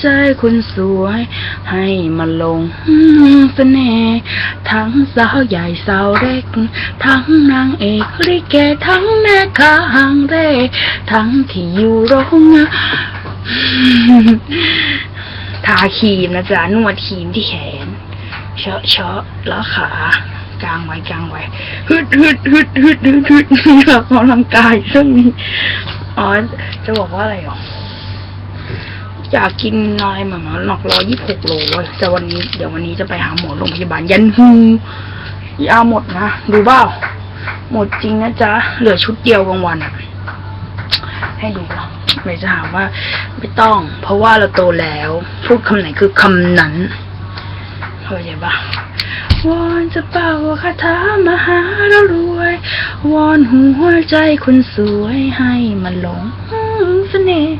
ใจคนสวย ให้มาลงเสน่ห์ทั้งสาวใหญ่สาวเล็ก ทั้งนางเอกลิเกทั้งแม่ค้าหางเร่ทั้งที่อยู่โรงงานทาครีมนะจ๊ะนวดครีมที่แขนเชาะเชาะแล้วขากลางไว้กางไว้ฮึดฮึดฮึดฮึดฮึดฮึดออกกำลังกายช่วงนี้อ๋อจะบอกว่าอะไรหรอ อยากกินอะไรเหมือหนอกร้อยยี่สิบหกโลว้ยแต่วันนี้เดี๋ยววันนี้จะไปหาหมอโรงพยาบาลยันฮูยาหมดนะ ดูเปล่าหมดจริงนะจ๊ะ เหลือชุดเดียวกลางวันอะให้ดูเนาะไม่จะถามว่า ไม่ต้อง เพราะว่าเราโตแล้ว พูดคำไหนคือคำนั้นเข้าใจปะวอนจะเป่าคาถามหาแล้วรวย วอนหัวใจคนสวยให้มันหลงเสน่ห์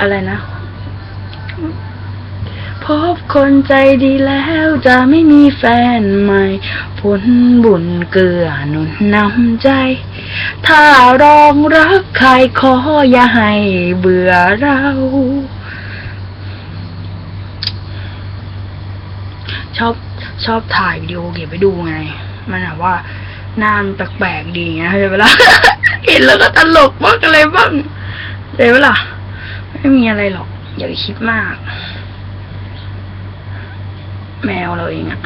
อะไรนะ พบคนใจดีแล้วจะไม่มีแฟนใหม่ ผลบุญเกลือหนุนนำใจ ถ้ารองรักใครขออย่าให้เบื่อเราชอบชอบถ่ายวิดีโอเก็บไปดูไง มันแบบว่าหน้ามันแปลกๆดีไงเข้าใจปะล่ะเห็นแล้วก็ตลกมากอะไรบ้าง เดี๋ยวล่ะ ไม่มีอะไรหรอก อย่าไปคิดมาก แมวเราเองอะ